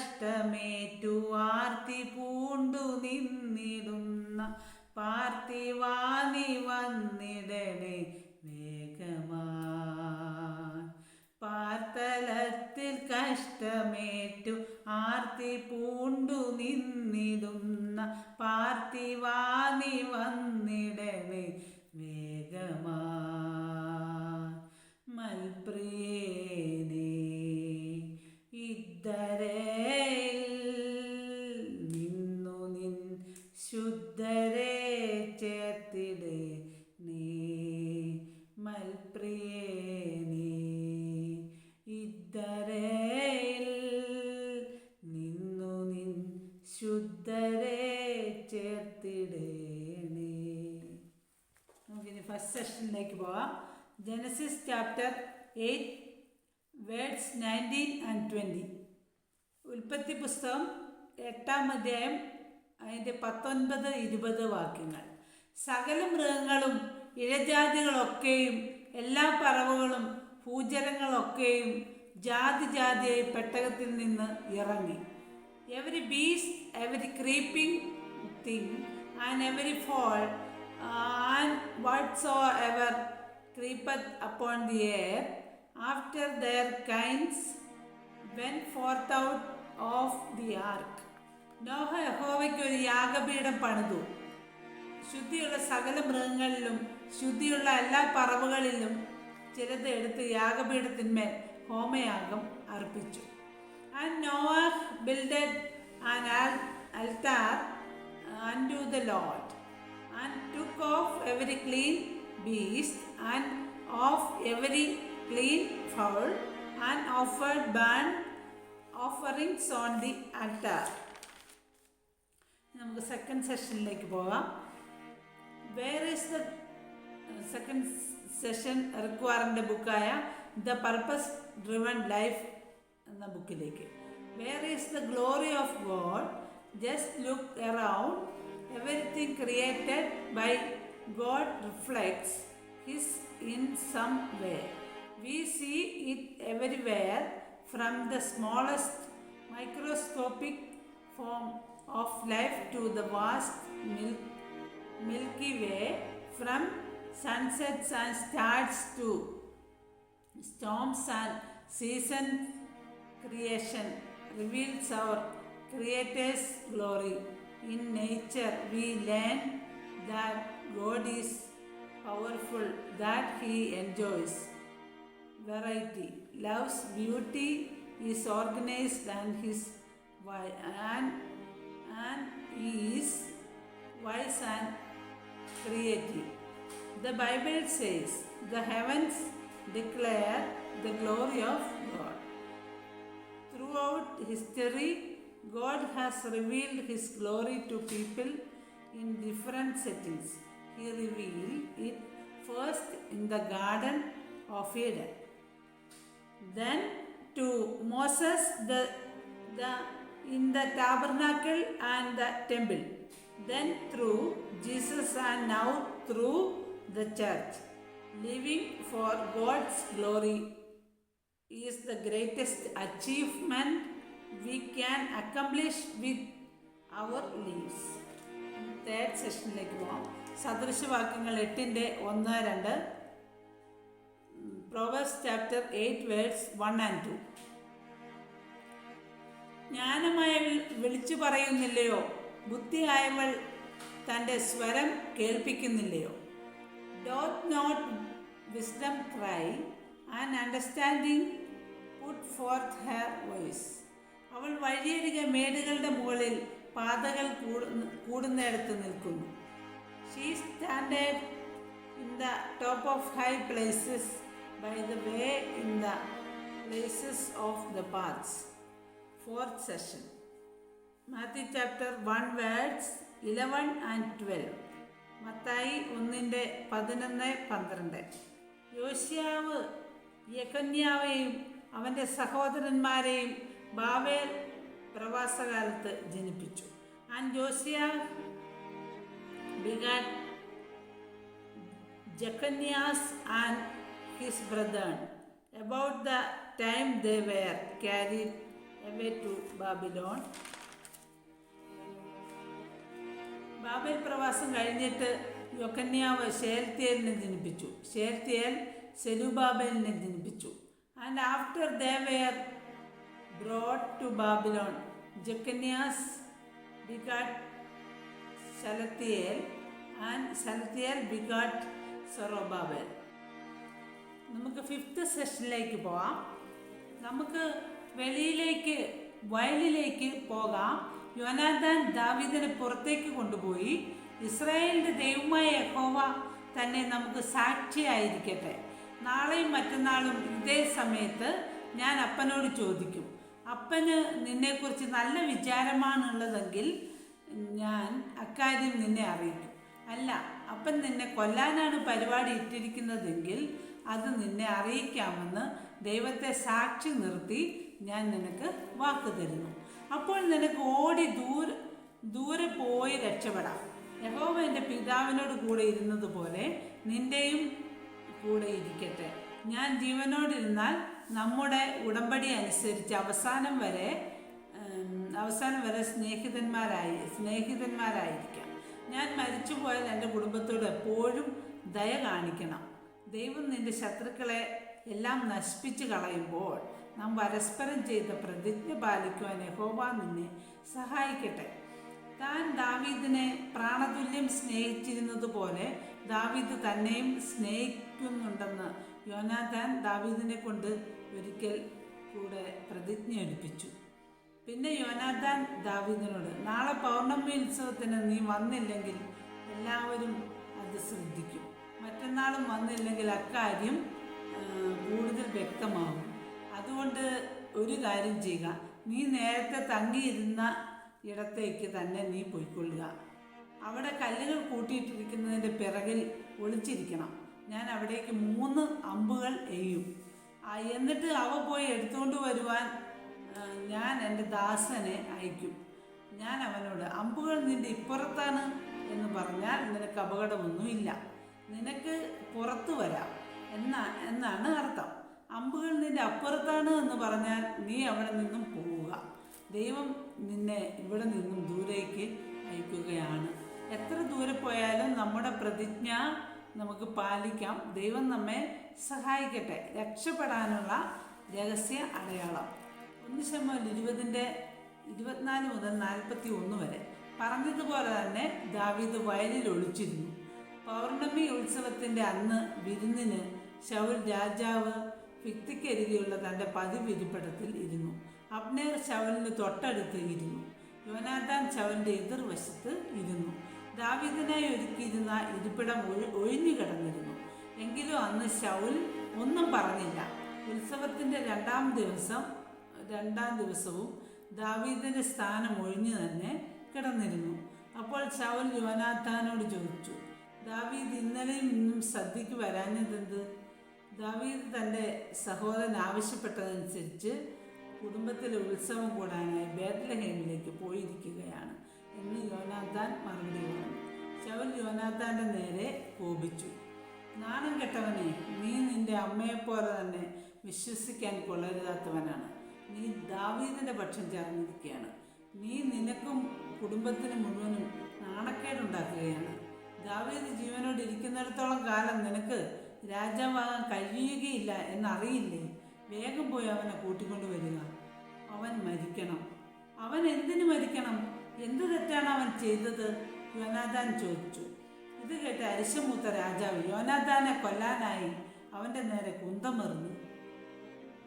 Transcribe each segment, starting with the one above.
കഷ്ടമേറ്റു ആർത്തി പൂണ്ടു നിന്നിടുന്ന പാർത്തിവാനി വന്നിടണേ വേഗമാ. പാർത്തലത്തിൽ കഷ്ടമേറ്റു ആർത്തി പൂണ്ടു നിന്നിടുന്ന പാർത്ഥിവാനി നമുക്കിനി പോകാം Genesis chapter eight words nineteen and twenty ഉൽപ്പത്തി പുസ്തകം എട്ടാം അധ്യായം അതിന്റെ പത്തൊൻപത് ഇരുപത് വാക്യങ്ങൾ. സകല മൃഗങ്ങളും ഇഴജാതികളൊക്കെയും എല്ലാ പറവുകളും ഭൂചരങ്ങളൊക്കെയും ജാതി ജാതിയായി പെട്ടകത്തിൽ നിന്ന് ഇറങ്ങി. Every beast every creeping thing and every fowl and whatsoever creepeth upon the earth after their kinds went forth out of the ark Noah യഹോവയ്ക്ക് ഒരു യാഗപീഠം പണിതു. ശുദ്ധിയുള്ള സകല മൃഗങ്ങളിലും ശുദ്ധിയുള്ള എല്ലാ പറവുകളിലും ചിലത് എടുത്ത് യാഗപീഠത്തിന്മേൽ ഹോമയാഗം അർപ്പിച്ചു. And Noah builded an altar to the Lord, and took off every clean beast and of every clean fowl, and offered burnt offerings on the altar. നമുക്ക് സെക്കൻഡ് സെഷനിലേക്ക് പോകാം. Where is the second session റിക്വയറിന്റെ ബുക്കായ the purpose driven life എന്ന ബുക്കിലേക്ക് where is the glory of God just look around Everything created by God reflects His in some way. We see it everywhere from the smallest microscopic form of life to the vast mil- Milky Way, from sunsets and stars to storms and season creation reveals our Creator's glory. In nature, we learn that God is powerful, that He enjoys variety, loves beauty, is organized and his and and is wise and creative. The Bible says, "The heavens declare the glory of God." Throughout history, God has revealed His glory to people in different settings. He revealed it first in the Garden of Eden, then to Moses the, the, in the tabernacle and the temple, then through Jesus and now through the church. Living for God's glory is the greatest achievement we can accomplish with our lives third സെഷനിലേക്ക് പോകാം സദൃശവാക്യങ്ങൾ എട്ടിന്റെ ഒന്ന് രണ്ട്. Proverbs chapter eight words one and two ജ്ഞാനമായ വിളിച്ചു പറയുന്നില്ലയോ? ബുദ്ധിയായവൾ തന്റെ സ്വരം കേൾപ്പിക്കുന്നില്ലയോ? Doth not wisdom cry and understanding put forth her voice അവൾ വഴിയരികെ മേടുകളുടെ മുകളിൽ പാതകൾ കൂടുന്ന കൂടുന്നിടത്ത് നിൽക്കുന്നു. She standeth in the top of high places by the way in the places of the paths fourth session Matthew chapter one words eleven and twelve Mathai ഒന്നിന്റെ പതിനൊന്ന് പന്ത്രണ്ട്. യോശിയാവ് യകന്യാവെയും അവന്റെ സഹോദരന്മാരെയും ബാവേൽ പ്രവാസകാലത്ത് ജനിപ്പിച്ചു. And Josias begat Jechonias and his brethren. About the time the were carry away to Babylon Babel പ്രവാസം കഴിഞ്ഞിട്ട് യൊക്കന്യാവ് ഷേൽത്തിയലിനെ ജനിപ്പിച്ചു. ഷേൽത്തിയൽ സെലുബാബേലിനെ ജനിപ്പിച്ചു. And after they were brought to Babylon Jechonias begat Salathiel and Salathiel begat Zorobabel നമുക്ക് fifth സെഷനിലേക്ക് പോവാം. നമുക്ക് വെളിയിലേക്ക് വയലിലേക്ക് പോകാം. യോനാഥാൻ ദാവീദിനെ പുറത്തേക്ക് കൊണ്ടുപോയി. ഇസ്രായേലിന്റെ ദൈവമായ യഹോവ തന്നെ നമുക്ക് സാക്ഷിയായിരിക്കട്ടെ. നാളെയും മറ്റന്നാളും ഇതേ സമയത്ത് ഞാൻ അപ്പനോട് ചോദിക്കും. അപ്പന് നിന്നെക്കുറിച്ച് നല്ല വിചാരമാണുള്ളതെങ്കിൽ ഞാൻ അക്കാര്യം നിന്നെ അറിയിക്കും. അല്ല അപ്പൻ നിന്നെ കൊല്ലാനാണ് പരിപാടി ഇട്ടിരിക്കുന്നതെങ്കിൽ അത് നിന്നെ അറിയിക്കാമെന്ന് ദൈവത്തെ സാക്ഷി നിർത്തി ഞാൻ നിനക്ക് വാക്ക് തരുന്നു. അപ്പോൾ നിനക്ക് ഓടി ദൂര ദൂരെ പോയി രക്ഷപ്പെടാം. യഹോവ എന്റെ പിതാവിനോട് കൂടെ ഇരുന്നത് പോലെ നിന്റെയും കൂടെ ഇരിക്കട്ടെ. ഞാൻ ജീവനോടിരുന്നാൽ നമ്മുടെ ഉടമ്പടി അനുസരിച്ച് അവസാനം വരെ അവസാനം വരെ സ്നേഹിതന്മാരായി സ്നേഹിതന്മാരായിരിക്കാം. ഞാൻ മരിച്ചു പോയാൽ എന്റെ കുടുംബത്തോട് എപ്പോഴും ദയ കാണിക്കണം. ദൈവം നിന്റെ ശത്രുക്കളെ എല്ലാം നശിപ്പിച്ചു കളയുമ്പോൾ നാം പരസ്പരം ചെയ്ത പ്രതിജ്ഞ പാലിക്കുവാൻ യഹോവ നിന്നെ സഹായിക്കട്ടെ. താൻ ദാവീദിനെ പ്രാണതുല്യം സ്നേഹിച്ചിരുന്നത് പോലെ ദാവീദ് തന്നെയും സ്നേഹിക്കുന്നുണ്ടെന്ന് യോനാഥാൻ ദാവീദിനെ കൊണ്ട് ഒരിക്കൽ കൂടെ പ്രതിജ്ഞ എടുപ്പിച്ചു. പിന്നെ യോനാഥാൻ ദാവീദിനോട് നാളെ പൗർണമി ഉത്സവത്തിന് നീ വന്നില്ലെങ്കിൽ എല്ലാവരും അത് ശ്രദ്ധിക്കും. മറ്റന്നാളും വന്നില്ലെങ്കിൽ അക്കാര്യം കൂടുതൽ വ്യക്തമാകും. അതുകൊണ്ട് ഒരു കാര്യം ചെയ്യുക. നീ നേരത്തെ തങ്ങിയിരുന്ന ഇടത്തേക്ക് തന്നെ നീ പോയിക്കൊള്ളുക. അവിടെ കല്ലുകൾ കൂട്ടിയിട്ടിരിക്കുന്നതിന്റെ പിറകിൽ ഒളിച്ചിരിക്കണം. ഞാൻ അവിടേക്ക് മൂന്ന് അമ്പുകൾ എയ്യും. എന്നിട്ട് അവ പോയി എടുത്തുകൊണ്ട് വരുവാൻ ഞാൻ എന്റെ ദാസനെ അയക്കും. ഞാൻ അവനോട് അമ്പുകൾ നിന്റെ ഇപ്പുറത്താണ് എന്ന് പറഞ്ഞാൽ നിനക്ക് അപകടമൊന്നുമില്ല. നിനക്ക് പുറത്തു വരാം. എന്നാ എന്നാണ് അർത്ഥം. അമ്പുകൾ നിന്റെ അപ്പുറത്താണ് എന്ന് പറഞ്ഞാൽ നീ അവിടെ നിന്നും പോവുക. ദൈവം നിന്നെ ഇവിടെ നിന്നും ദൂരേക്ക് അയക്കുകയാണ്. എത്ര ദൂരെ പോയാലും നമ്മുടെ പ്രതിജ്ഞ നമുക്ക് പാലിക്കാം. ദൈവം നമ്മെ സഹായിക്കട്ടെ. രക്ഷപ്പെടാനുള്ള രഹസ്യ അടയാളം. ഒന്ന് ശതമാനം ഇരുപതിന്റെ ഇരുപത്തിനാല് മുതൽ നാൽപ്പത്തി ഒന്ന് വരെ. പറഞ്ഞതുപോലെ തന്നെ ദാവീദ് വയലിൽ ഒളിച്ചിരുന്നു. പൗർണമി ഉത്സവത്തിന്റെ അന്ന് വിരുന്നിന് ശൗൽ രാജാവ് ഭിത്തിക്കരികെയുള്ള തന്റെ പതിവ് ഇരിപ്പിടത്തിൽ ഇരുന്നു. അബ്നേർ ശവലിന് തൊട്ടടുത്ത് ഇരുന്നു. യോനാഥാൻ ശവലിന്റെ എതിർവശത്ത് ഇരുന്നു. ദാവീദിനായി ഒരുക്കിയിരുന്ന ഇരിപ്പിടം ഒഴി ഒഴിഞ്ഞു കിടന്നിരുന്നു. എങ്കിലും അന്ന് ശൗൽ ഒന്നും പറഞ്ഞില്ല. ഉത്സവത്തിന്റെ രണ്ടാം ദിവസം രണ്ടാം ദിവസവും ദാവീദിന്റെ സ്ഥാനം ഒഴിഞ്ഞു തന്നെ കിടന്നിരുന്നു. അപ്പോൾ ശൗൽ യുവനാഥാനോട് ചോദിച്ചു ദാവീദ് ഇന്നലെയും ഇന്നും സദ്യക്ക് വരാഞ്ഞതെന്ത്? ദാവീദ് തന്റെ സഹോദരൻ ആവശ്യപ്പെട്ടതനുസരിച്ച് കുടുംബത്തിലെ ഉത്സവം കൂടാനായി ബേത്ലഹേമിലേക്ക് പോയിരിക്കുകയാണ്. എന്ന് യോനാത്താൻ മറുപടി പറഞ്ഞു ശൗൽ യോനാത്താന്റെ നേരെ കോപിച്ചു. നാണം കെട്ടവനെ നീ നിന്റെ അമ്മയെപ്പോലെ തന്നെ വിശ്വസിക്കാൻ കൊള്ളരുതാത്തവനാണ്. നീ ദാവീദിന്റെ പക്ഷം ചേർന്നിരിക്കുകയാണ്. നീ നിനക്കും കുടുംബത്തിന് മുഴുവനും നാണക്കേടുണ്ടാക്കുകയാണ്. ദാവീദ് ജീവനോട് ഇരിക്കുന്നിടത്തോളം കാലം നിനക്ക് രാജാവാകാൻ കഴിയുകയില്ല എന്നറിയില്ലേ? വേഗം പോയി അവനെ കൂട്ടിക്കൊണ്ടുവരിക. അവൻ മരിക്കണം. അവൻ എന്തിനു മരിക്കണം? എന്ത് തെറ്റാണ് അവൻ ചെയ്തത്? യോനാഥാൻ ചോദിച്ചു. ഇത് കേട്ട് അരിശമൂത്ത രാജാവ് യോനാഥാനെ കൊല്ലാനായി അവന്റെ നേരെ കുന്തമെറിഞ്ഞു.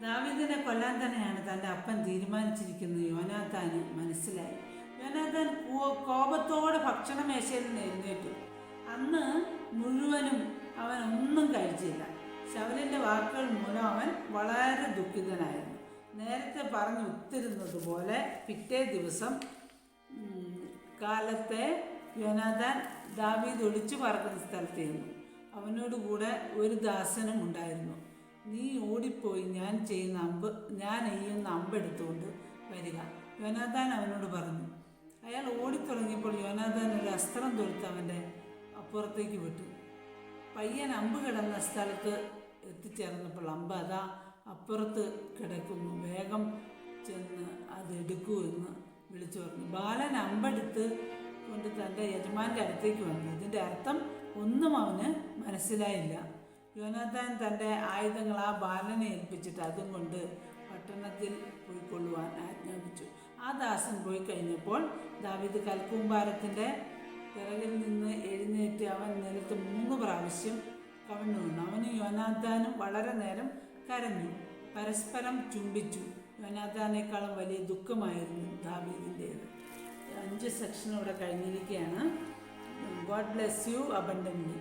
ദാവീദിനെ കൊല്ലാൻ തന്നെയാണ് തന്റെ അപ്പൻ തീരുമാനിച്ചിരിക്കുന്നത് യോനാഥാന് മനസ്സിലായി. യോനാഥാൻ കോപത്തോടെ ഭക്ഷണമേശയിൽ നിന്ന് എഴുന്നേറ്റു. അന്ന് മുഴുവനും അവൻ ഒന്നും കഴിച്ചില്ല. ശവലിന്റെ വാക്കുകൾ മൂലം അവൻ വളരെ ദുഃഖിതനായിരുന്നു. നേരത്തെ പറഞ്ഞു ഒത്തിരുന്നത് പോലെ പിറ്റേ ദിവസം കാലത്തെ യോനാഥാൻ ദാവീദ് ഒളിച്ചു പറക്കുന്ന അവനോട് കൂടെ ഒരു ദാസനും ഉണ്ടായിരുന്നു. നീ ഓടിപ്പോയി ഞാൻ ചെയ്യുന്ന അമ്പ് ഞാൻ എയ്യുന്ന അമ്പെടുത്തുകൊണ്ട് വരിക. യോനാഥാൻ അവനോട് പറഞ്ഞു. അയാൾ ഓടിത്തുടങ്ങിയപ്പോൾ യോനാഥാൻ ഒരു അസ്ത്രം തൊടുത്ത് അവന്റെ അപ്പുറത്തേക്ക് വിട്ടു. പയ്യൻ അമ്പ് കിടന്ന സ്ഥലത്ത് എത്തിച്ചേർന്നപ്പോൾ അമ്പ് അതാ അപ്പുറത്ത് കിടക്കുന്നു. വേഗം ചെന്ന് അതെടുക്കൂ എന്ന് വിളിച്ചു പറഞ്ഞു. ബാലൻ അമ്പെടുത്ത് കൊണ്ട് തന്റെ യജമാന്റെ അടുത്തേക്ക് വന്നു. ഇതിന്റെ അർത്ഥം ഒന്നും അവന് മനസ്സിലായില്ല. യോനാഥാൻ തന്റെ ആയുധങ്ങൾ ആ ബാലനെ ഏൽപ്പിച്ചിട്ട് അതും കൊണ്ട് പട്ടണത്തിൽ പോയിക്കൊള്ളുവാൻ ആജ്ഞാപിച്ചു. ആ ദാസൻ പോയി കഴിഞ്ഞപ്പോൾ ദാവീദ് കൽക്കൂമ്പാരത്തിന്റെ പിറകിൽ നിന്ന് എഴുന്നേറ്റ് അവൻ നിലത്ത് മൂന്ന് പ്രാവശ്യം കവിണ്ണു അവനും യോനാഥാനും വളരെ നേരം കരഞ്ഞു. പരസ്പരം ചുംബിച്ചു. യോനാഥാനേക്കാളും വലിയ ദുഃഖമായിരുന്നു ദാവീദിന്റേത്. അഞ്ച് സെക്ഷൻ ഇവിടെ കഴിഞ്ഞിരിക്കുകയാണ്. God bless you abundantly